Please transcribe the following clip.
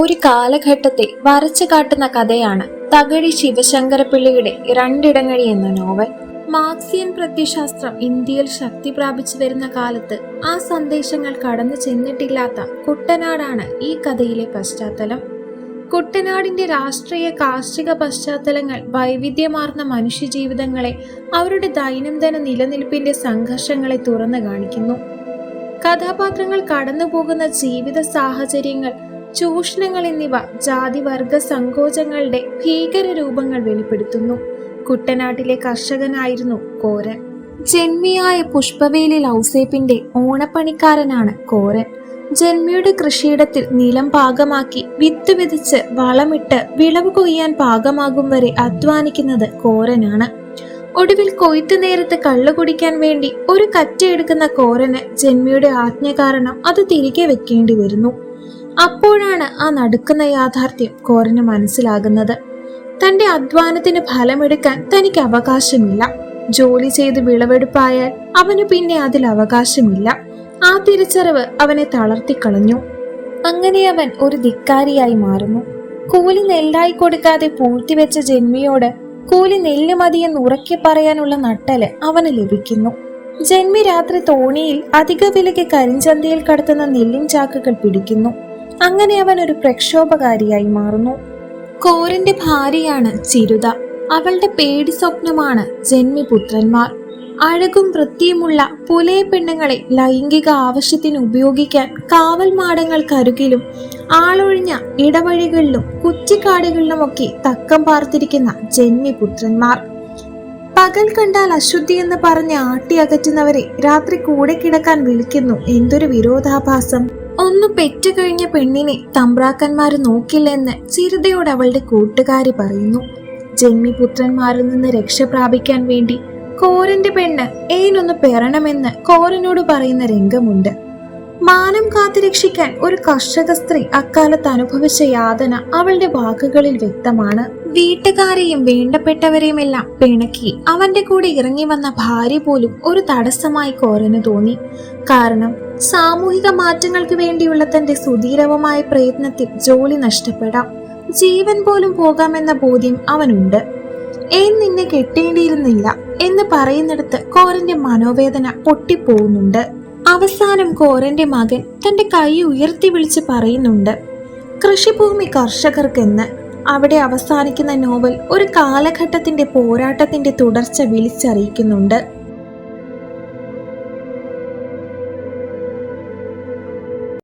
ഒരു കാലഘട്ടത്തെ വരച്ചു കാട്ടുന്ന കഥയാണ് തകഴി ശിവശങ്കരപ്പിള്ളിയുടെ രണ്ടിടങ്ങഴി എന്ന നോവൽ. മാർക്സിയൻ പ്രത്യശാസ്ത്രം ഇന്ത്യയിൽ ശക്തി പ്രാപിച്ചു വരുന്ന കാലത്ത് ആ സന്ദേശങ്ങൾ കടന്നു ചെന്നിട്ടില്ലാത്ത കുട്ടനാടാണ് ഈ കഥയിലെ പശ്ചാത്തലം. കുട്ടനാടിന്റെ രാഷ്ട്രീയ കാർഷിക പശ്ചാത്തലങ്ങൾ വൈവിധ്യമാർന്ന മനുഷ്യജീവിതങ്ങളെ അവരുടെ ദൈനംദിന നിലനിൽപ്പിന്റെ സംഘർഷങ്ങളെ തുറന്നു കാണിക്കുന്നു. കഥാപാത്രങ്ങൾ കടന്നുപോകുന്ന ജീവിത സാഹചര്യങ്ങൾ ചൂഷണങ്ങൾ എന്നിവ ജാതിവർഗ സങ്കോചങ്ങളുടെ ഭീകര രൂപങ്ങൾ വെളിപ്പെടുത്തുന്നു. കുട്ടനാട്ടിലെ കർഷകനായിരുന്നു കോരൻ. ജന്മിയായ പുഷ്പവേലി ലൗസേപ്പിന്റെ ഓണപ്പണിക്കാരനാണ് കോരൻ. ജന്മിയുടെ കൃഷിയിടത്തിൽ നിലം പാകമാക്കി വിത്ത് വിതച്ച് വളമിട്ട് വിളവ് കൊയ്യാൻ പാകമാകും വരെ അധ്വാനിക്കുന്നത് കോരനാണ്. ഒടുവിൽ കൊയ്ത്ത് നേരത്ത് കള്ളു കുടിക്കാൻ വേണ്ടി ഒരു കറ്റയെടുക്കുന്ന കോരന് ജന്മിയുടെ ആജ്ഞ കാരണം അത് തിരികെ വെക്കേണ്ടി വരുന്നു. അപ്പോഴാണ് ആ നടുക്കുന്ന യാഥാർത്ഥ്യം കോറിന് മനസ്സിലാകുന്നത്. തന്റെ അധ്വാനത്തിന് ഫലമെടുക്കാൻ തനിക്ക് അവകാശമില്ല. ജോലി ചെയ്ത് വിളവെടുപ്പായാൽ അവന് പിന്നെ അതിൽ അവകാശമില്ല. ആ തിരിച്ചറിവ് അവനെ തളർത്തിക്കളഞ്ഞു. അങ്ങനെ അവൻ ഒരു ധിക്കാരിയായി മാറുന്നു. കൂലി നെല്ലായി കൊടുക്കാതെ പൂഴ്ത്തിവെച്ച ജന്മിയോട് കൂലി നെല്ല് മതിയെന്ന് ഉറക്കി പറയാനുള്ള നട്ടൽ അവന് ലഭിക്കുന്നു. ജന്മി രാത്രി തോണിയിൽ അധിക വിലയ്ക്ക് കരിഞ്ചന്തയിൽ കടത്തുന്ന നെല്ലിൻ ചാക്കുകൾ പിടിക്കുന്നു. അങ്ങനെ അവൻ ഒരു പ്രക്ഷോഭകാരിയായി മാറുന്നു. കോരന്റെ ഭാര്യയാണ് ചിരുത. അവളുടെ പേടി സ്വപ്നമാണ് ജന്മിപുത്രന്മാർ. അഴകും വൃത്തിയുമുള്ള പുലയ പെണ്ണുങ്ങളെ ലൈംഗിക ആവശ്യത്തിന് ഉപയോഗിക്കാൻ കാവൽ മാടങ്ങൾക്കരുകിലും ആളൊഴിഞ്ഞ ഇടവഴികളിലും കുറ്റിക്കാടുകളിലുമൊക്കെ തക്കം പാർത്തിരിക്കുന്ന ജന്മിപുത്രന്മാർ. പകൽ കണ്ടാൽ അശുദ്ധി എന്ന് പറഞ്ഞ് ആട്ടി അകറ്റുന്നവരെ രാത്രി കൂടെ കിടക്കാൻ വിളിക്കുന്നു. എന്തൊരു വിരോധാഭാസം. ഒന്ന് പെറ്റു കഴിഞ്ഞ പെണ്ണിനെ തമ്പ്രാക്കന്മാർ നോക്കില്ലെന്ന് ചിരതയോട് അവളുടെ കൂട്ടുകാരി പറയുന്നു. ജന്മിപുത്രന്മാരിൽ നിന്ന് രക്ഷ പ്രാപിക്കാൻ വേണ്ടി കോരന്റെ പെണ്ണ് ഏനൊന്ന് പെറണമെന്ന് കോരനോട് പറയുന്ന രംഗമുണ്ട്. മാനം കാത്തുരക്ഷിക്കാൻ ഒരു കർഷക സ്ത്രീ അക്കാലത്ത് അനുഭവിച്ച യാതന അവളുടെ വാക്കുകളിൽ വ്യക്തമാണ്. വീട്ടുകാരെയും വേണ്ടപ്പെട്ടവരെയുമെല്ലാം പിണക്കി അവന്റെ കൂടെ ഇറങ്ങി വന്ന ഭാര്യ പോലും ഒരു തടസ്സമായി കോരന് തോന്നി. കാരണം സാമൂഹിക മാറ്റങ്ങൾക്ക് വേണ്ടിയുള്ള തന്റെ സുധീരവമായ പ്രയത്നത്തിൽ ജോലി നഷ്ടപ്പെടാം. ജീവൻ പോലും പോകാമെന്ന ബോധ്യം അവനുണ്ട്. ഏൻ നിന്നെ കെട്ടേണ്ടിയിരുന്നില്ല എന്ന് പറയുന്നിടത്ത് കോരന്റെ മനോവേദന പൊട്ടിപ്പോകുന്നുണ്ട്. അവസാനം കോരന്റെ മകൻ തന്റെ കൈ ഉയർത്തി വിളിച്ച് പറയുന്നുണ്ട് കൃഷിഭൂമി കർഷകർക്കെന്ന്. അവിടെ അവസാനിക്കുന്ന നോവൽ ഒരു കാലഘട്ടത്തിന്റെ പോരാട്ടത്തിന്റെ തുടർച്ച വിളിച്ചറിയിക്കുന്നുണ്ട്.